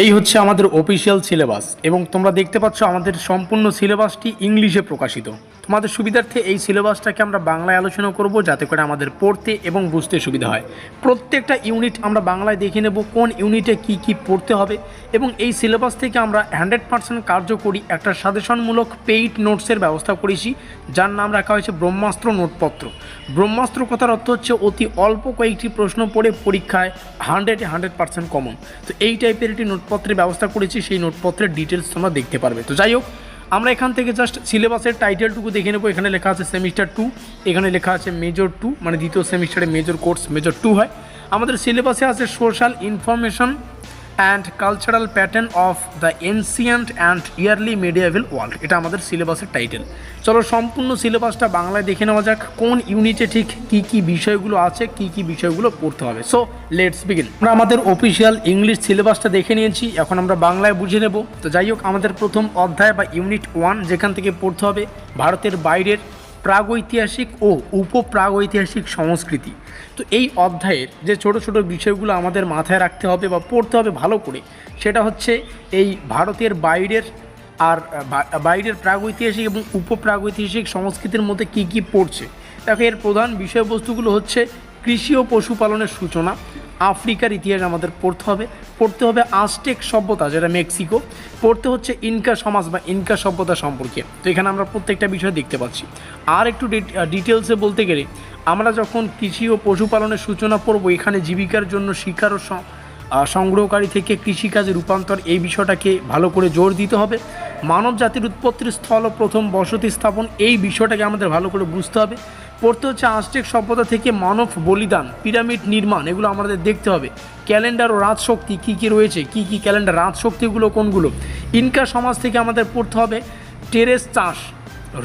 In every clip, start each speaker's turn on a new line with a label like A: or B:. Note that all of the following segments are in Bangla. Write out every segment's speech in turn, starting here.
A: এই হচ্ছে আমাদের অফিসিয়াল সিলেবাস এবং তোমরা দেখতে পাচ্ছ আমাদের সম্পূর্ণ সিলেবাসটি ইংলিশে প্রকাশিত। তোমাদের সুবিধার্থে এই সিলেবাসটাকে আমরা বাংলায় আলোচনা করব, যাতে করে আমাদের পড়তে এবং বুঝতে সুবিধা হয়। প্রত্যেকটা ইউনিট আমরা বাংলায় দেখে নেব কোন ইউনিটে কি কি পড়তে হবে এবং এই সিলেবাস থেকে আমরা হান্ড্রেড পার্সেন্ট কার্যকরী একটা সাজেশনমূলক পেইড নোটসের ব্যবস্থা করেছি, যার নাম রাখা হয়েছে ব্রহ্মাস্ত্র নোটপত্র। ব্রহ্মাস্ত্র কথার অর্থ হচ্ছে অতি অল্প কয়েকটি প্রশ্ন পড়ে পরীক্ষায় হান্ড্রেডে, হান্ড্রেড পার্সেন্ট কমন। তো এই টাইপের একটি নোটপত্রের ব্যবস্থা করেছি, সেই নোটপত্রের ডিটেলস তোমরা দেখতে পারবে। তো যাই হোক আমরা এখান থেকে জাস্ট সিলেবাসের টাইটেলটুকু দেখে নেব। এখানে লেখা আছে সেমিস্টার টু এখানে লেখা আছে মেজর টু মানে দ্বিতীয় সেমিস্টারে মেজর কোর্স মেজর টু হয়। আমাদের সিলেবাসে আছে social information and cultural pattern of the ancient and early medieval world এটা আমাদের সিলেবাসের টাইটেল চলো সম্পূর্ণ সিলেবাসটা বাংলায় দেখে নেওয়া যাক, কোন ইউনিটে ঠিক কী কী বিষয়গুলো আছে, কী কী বিষয়গুলো পড়তে হবে। সো লেটস বিগিন আমরা আমাদের অফিসিয়াল ইংলিশ সিলেবাসটা দেখে নিয়েছি, এখন আমরা বাংলায় বুঝে নেব। তো যাই হোক, আমাদের প্রথম অধ্যায় বা ইউনিট ওয়ান যেখান থেকে পড়তে হবে, ভারতের বাইরের প্রাগৈতিহাসিক ও উপপ্রাগৈতিহাসিক সংস্কৃতি। তো এই অধ্যায়ের যে ছোট ছোট বিষয়গুলো আমাদের মাথায় রাখতে হবে বা পড়তে হবে ভালো করে, সেটা হচ্ছে এই ভারতের বাইরের আর বাইরের প্রাগৈতিহাসিক এবং উপপ্রাগৈতিহাসিক সংস্কৃতির মধ্যে কী কী পড়ছে। দেখো এর প্রধান বিষয়বস্তুগুলো হচ্ছে কৃষি ও পশুপালনের সূচনা। আফ্রিকার ইতিহাস আমাদের পড়তে হবে। পড়তে হবে আজটেক সভ্যতা, যেটা মেক্সিকো। পড়তে হচ্ছে ইনকা সমাজ বা ইনকা সভ্যতা সম্পর্কে। তো এখানে আমরা প্রত্যেকটা বিষয় দেখতে পাচ্ছি। আর একটু ডিটেলসে বলতে গেলে, আমরা যখন কৃষি ও পশুপালনের সূচনা পড়ব, এখানে জীবিকার জন্য শিকার ও সংগ্রহকারী থেকে কৃষিকাজে রূপান্তর, এই বিষয়টাকে ভালো করে জোর দিতে হবে। মানব জাতির উৎপত্তির স্থল ও প্রথম বসতি স্থাপন, এই বিষয়টাকে আমাদের ভালো করে বুঝতে হবে। পড়তে হচ্ছে আজটেক সভ্যতা থেকে মানব বলিদান, পিরামিড নির্মাণ, এগুলো আমাদের দেখতে হবে। ক্যালেন্ডার ও রাজশক্তি কী কী রয়েছে? কী কী ক্যালেন্ডার, রাজশক্তিগুলো কোনগুলো? ইনকা সমাজ থেকে আমাদের পড়তে হবে টেরেস চাষ,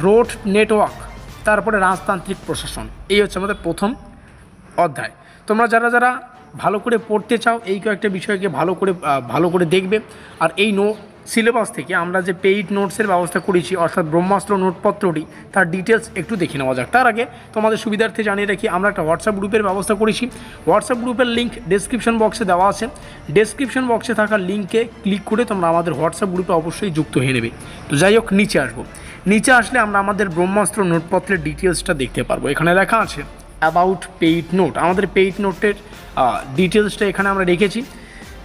A: রোড নেটওয়ার্ক, তারপরে রাজতান্ত্রিক প্রশাসন। এই হচ্ছে আমাদের প্রথম অধ্যায়। তোমরা যারা যারা ভালো করে পড়তে চাও, এই কয়েকটা বিষয়কে ভালো করে ভালো করে দেখবে। আর এই নো সিলেবাস থেকে আমরা যে পেইড নোটসের ব্যবস্থা করেছি, অর্থাৎ ব্রহ্মাস্ত্র নোটপত্রটি, তার ডিটেলস একটু দেখে নেওয়া যাক। তার আগে তোমাদের সুবিধার্থে জানিয়ে রাখি, আমরা একটা হোয়াটসঅ্যাপ গ্রুপের ব্যবস্থা করেছি। হোয়াটসঅ্যাপ গ্রুপের লিঙ্ক ডেসক্রিপশন বক্সে দেওয়া আছে। ডেসক্রিপশন বক্সে থাকা লিঙ্কে ক্লিক করে তোমরা আমাদের হোয়াটসঅ্যাপ গ্রুপে অবশ্যই যুক্ত হয়ে নেবে। তো যাই হোক, নিচে আসব। নিচে আসলে আমরা আমাদের ব্রহ্মাস্ত্র নোটপত্রের ডিটেলসটা দেখতে পারব। এখানে লেখা আছে অ্যাবাউট পেইড নোট আমাদের পেইড নোটের ডিটেলসটা এখানে আমরা রেখেছি।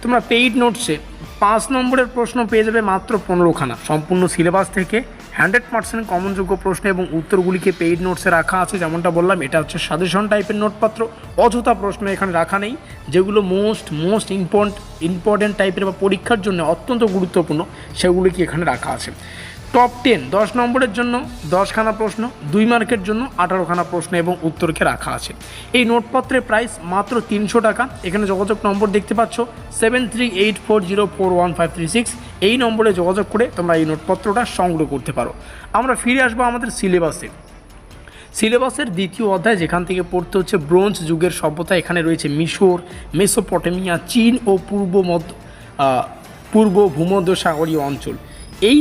A: তোমরা পেইড নোটসে পাঁচ নম্বরের প্রশ্ন পেয়ে যাবে মাত্র পনেরোখানা। সম্পূর্ণ সিলেবাস থেকে হান্ড্রেড পার্সেন্ট কমনযোগ্য প্রশ্ন এবং উত্তরগুলিকে পেইড নোটসে রাখা আছে, যেমনটা বললাম, এটা হচ্ছে সাজেশন টাইপের নোটপত্র। অযথা প্রশ্ন এখানে রাখা নেই, যেগুলো মোস্ট মোস্ট ইম্পর্ট, ইম্পর্টেন্ট টাইপের বা পরীক্ষার জন্য অত্যন্ত গুরুত্বপূর্ণ, সেগুলিকে এখানে রাখা আছে। টপ টেন দশ নম্বরের জন্য দশখানা প্রশ্ন, দুই মার্কের জন্য আঠারোখানা প্রশ্ন এবং উত্তরকে রাখা আছে। এই নোটপত্রের প্রাইস মাত্র তিনশো টাকা। এখানে যোগাযোগ নম্বর দেখতে পাচ্ছ seven three eight four zero four one five three six এই নম্বরে যোগাযোগ করে তোমরা এই নোটপত্রটা সংগ্রহ করতে পারো। আমরা ফিরে আসব আমাদের সিলেবাসে। সিলেবাসের দ্বিতীয় অধ্যায় যেখান থেকে পড়তে হচ্ছে, ব্রোঞ্জ যুগের সভ্যতা এখানে রয়েছে মিশর, মেসোপটেমিয়া, চীন ও পূর্ব মধ্য পূর্ব ভূমধ্যসাগরীয় অঞ্চল। এই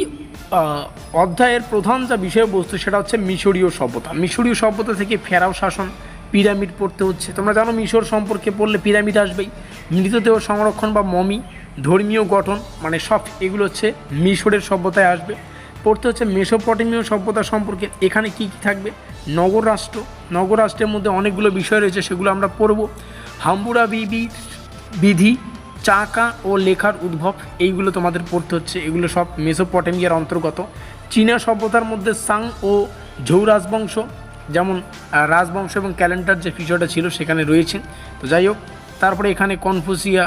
A: অধ্যায়ের প্রধান যা বিষয়বস্তু সেটা হচ্ছে মিশরীয় সভ্যতা। মিশরীয় সভ্যতা থেকে ফেরাও শাসন, পিরামিড পড়তে হচ্ছে। তোমরা জানো মিশর সম্পর্কে পড়লে পিরামিড আসবেই। মৃতদেহ সংরক্ষণ বা মমি, ধর্মীয় গঠন মানে সব এগুলো হচ্ছে মিশরের সভ্যতায় আসবে। পড়তে হচ্ছে মেসোপটেমীয় সভ্যতা সম্পর্কে। এখানে কি কি থাকবে? নগর রাষ্ট্র। নগর রাষ্ট্রের মধ্যে অনেকগুলো বিষয় রয়েছে, সেগুলো আমরা পড়ব। হাম্বুরা বিবি বিধি চাকা ও লেখার উদ্ভব, এইগুলো তোমাদের পড়তে হচ্ছে। এগুলো সব মেসোপটেমিয়ার অন্তর্গত। চীনা সভ্যতার মধ্যে সাং ও ঝৌ রাজবংশ, যেমন রাজবংশ এবং ক্যালেন্ডার যে বিষয়টা ছিল সেখানে রয়েছে। তো যাই হোক, তারপরে এখানে কনফুসিয়া,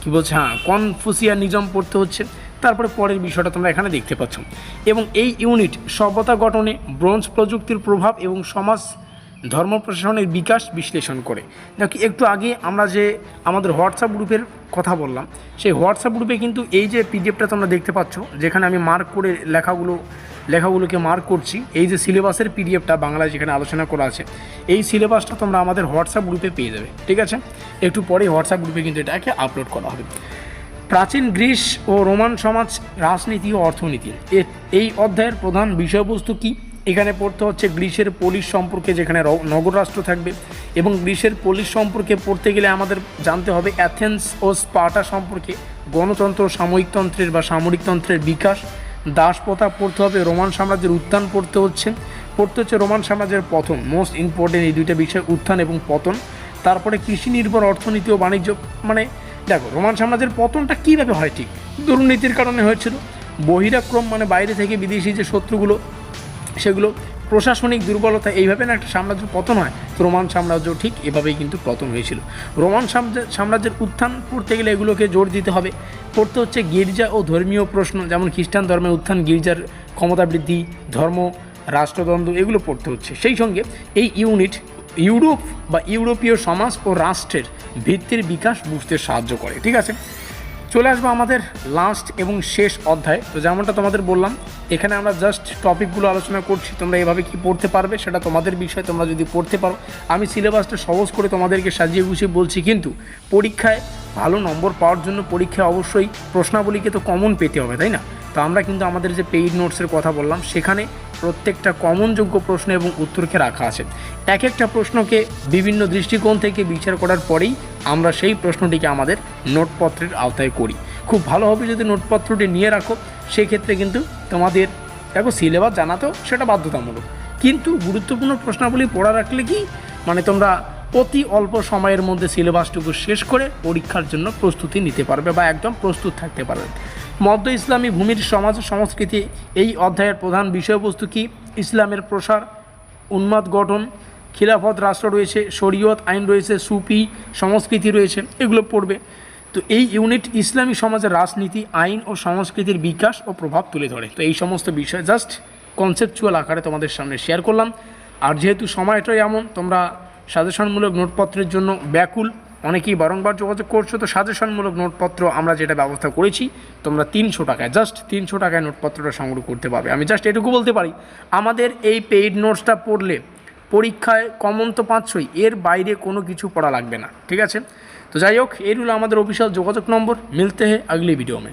A: কি বলছে? হ্যাঁ কনফুসিয়া নিজম পড়তে হচ্ছে। তারপরে পরের বিষয়টা তোমরা এখানে দেখতে পাচ্ছ। এবং এই ইউনিট সভ্যতা গঠনে ব্রোঞ্জ প্রযুক্তির প্রভাব এবং সমাজ ধর্ম প্রশাসনের বিকাশ বিশ্লেষণ করে। দেখো, একটু আগে আমরা যে আমাদের হোয়াটসঅ্যাপ গ্রুপের কথা বললাম, সেই হোয়াটসঅ্যাপ গ্রুপে কিন্তু এই যে পিডিএফটা তোমরা দেখতে পাচ্ছ, যেখানে আমি মার্ক করে লেখাগুলো, লেখাগুলোকে মার্ক করছি, এই যে সিলেবাসের পিডিএফটা বাংলায় যেখানে আলোচনা করা আছে, এই সিলেবাসটা তোমরা আমাদের হোয়াটসঅ্যাপ গ্রুপে পেয়ে যাবে, ঠিক আছে? একটু পরে হোয়াটসঅ্যাপ গ্রুপে কিন্তু এটাকে আপলোড করা হবে। প্রাচীন গ্রিস ও রোমান সমাজ, রাজনীতি ও অর্থনীতি এই অধ্যায়ের প্রধান বিষয়বস্তু কি? এখানে পড়তে হচ্ছে গ্রিসের পলিশ সম্পর্কে, যেখানে র- নগর রাষ্ট্র থাকবে। এবং গ্রিসের পলিশ সম্পর্কে পড়তে গেলে আমাদের জানতে হবে অ্যাথেন্স ও স্পার্টা সম্পর্কে। গণতন্ত্র সাময়িকতন্ত্রের বা সামরিকতন্ত্রের বিকাশ। দাসপ্রথা পড়তে হবে, রোমান সাম্রাজ্যের উত্থান পড়তে হচ্ছে। পড়তে হচ্ছে রোমান সাম্রাজ্যের পতন মোস্ট ইম্পর্টেন্ট এই দুইটা বিষয় উত্থান এবং পতন। তারপরে কৃষি নির্ভর অর্থনীতি ও বাণিজ্য মানে দেখো, রোমান সাম্রাজ্যের পতনটা কীভাবে হয় ঠিক? দুর্নীতির কারণে হয়েছিল। বহিরাক্রম মানে বাইরে থেকে বিদেশি যে শত্রুগুলো সেগুলো প্রশাসনিক দুর্বলতা এইভাবে না একটা সাম্রাজ্য পতন হয়, তো রোমান সাম্রাজ্য ঠিক এভাবেই কিন্তু পতন হয়েছিল। রোমান সাম্রাজ্য- সাম্রাজ্যের উত্থান পড়তে গেলে এগুলোকে জোর দিতে হবে। পড়তে হচ্ছে গির্জা ও ধর্মীয় প্রশ্ন, যেমন খ্রিস্টান ধর্মের উত্থান, গির্জার ক্ষমতা বৃদ্ধি, ধর্ম, রাষ্ট্রদ্বন্দ্ব এগুলো পড়তে হচ্ছে। সেই সঙ্গে এই ইউনিট ইউরোপ বা ইউরোপীয় সমাজ ও রাষ্ট্রের ভিত্তির বিকাশ বুঝতে সাহায্য করে, ঠিক আছে? চলে আসব আমাদের লাস্ট এবং শেষ অধ্যায়। তো যেমনটা তোমাদের বললাম, এখানে আমরা জাস্ট টপিকগুলো আলোচনা করছি, তোমরা এভাবে কি পড়তে পারবে সেটা তোমাদের বিষয়, তোমরা যদি পড়তে পারো। আমি সিলেবাসটা সহজ করে তোমাদেরকে সাজিয়ে গুছিয়ে বলছি, কিন্তু পরীক্ষায় ভালো নম্বর পাওয়ার জন্য পরীক্ষায় অবশ্যই প্রশ্নাবলীকে তো কমন পেতে হবে, তাই না? তো আমরা কিন্তু আমাদের যে পেইড নোটসের কথা বললাম, সেখানে প্রত্যেকটা কমনযোগ্য প্রশ্ন এবং উত্তরকে রাখা আছে। এক একটা প্রশ্নকে বিভিন্ন দৃষ্টিকোণ থেকে বিচার করার পরেই আমরা সেই প্রশ্নটিকে আমাদের নোটপত্রের আওতায় করি। খুব ভালো হবে যদি নোটপত্রটি নিয়ে রাখো, সেক্ষেত্রে কিন্তু তোমাদের, দেখো সিলেবাস জানাতেও সেটা বাধ্যতামূলক। কিন্তু গুরুত্বপূর্ণ প্রশ্নাবলী পড়া রাখলে কি? মানে তোমরা অতি অল্প সময়ের মধ্যে সিলেবাসটুকু শেষ করে পরীক্ষার জন্য প্রস্তুতি নিতে পারবে বা একদম প্রস্তুত থাকতে পারবে। মধ্য ইসলামী ভূমির সমাজ সংস্কৃতি, এই অধ্যায়ের প্রধান বিষয়বস্তু কি? ইসলামের প্রসার, উন্মাদ গঠন, খিলাফত রাষ্ট্র রয়েছে, শরীয়ত আইন রয়েছে, সুফি সংস্কৃতি রয়েছে, এগুলো পড়বে। তো এই ইউনিট ইসলামী সমাজের রাজনীতি, আইন ও সংস্কৃতির বিকাশ ও প্রভাব তুলে ধরে। তো এই সমস্ত বিষয় জাস্ট কনসেপচুয়াল আকারে তোমাদের সামনে শেয়ার করলাম। আর যেহেতু সময়টাই এমন, তোমরা সাজেশনমূলক নোটপত্রের জন্য ব্যাকুল অনেকেই বারংবার যোগাযোগ করছ, তো সাজেশনমূলক নোটপত্র আমরা যেটা ব্যবস্থা করেছি, তোমরা তিনশো টাকায় জাস্ট তিনশো টাকায় নোটপত্রটা সংগ্রহ করতে পারবে। আমি জাস্ট এটুকু বলতে পারি, আমাদের এই পেইড নোটসটা পড়লে পরীক্ষায় কমন তো পাঁচশোই, এর বাইরে কোনো কিছু পড়া লাগবে না, ঠিক আছে? তো যাই হোক, এর হলো আমাদের অফিসিয়াল যোগাযোগ নম্বর, মিলতে হে আগলি ভিডিও মে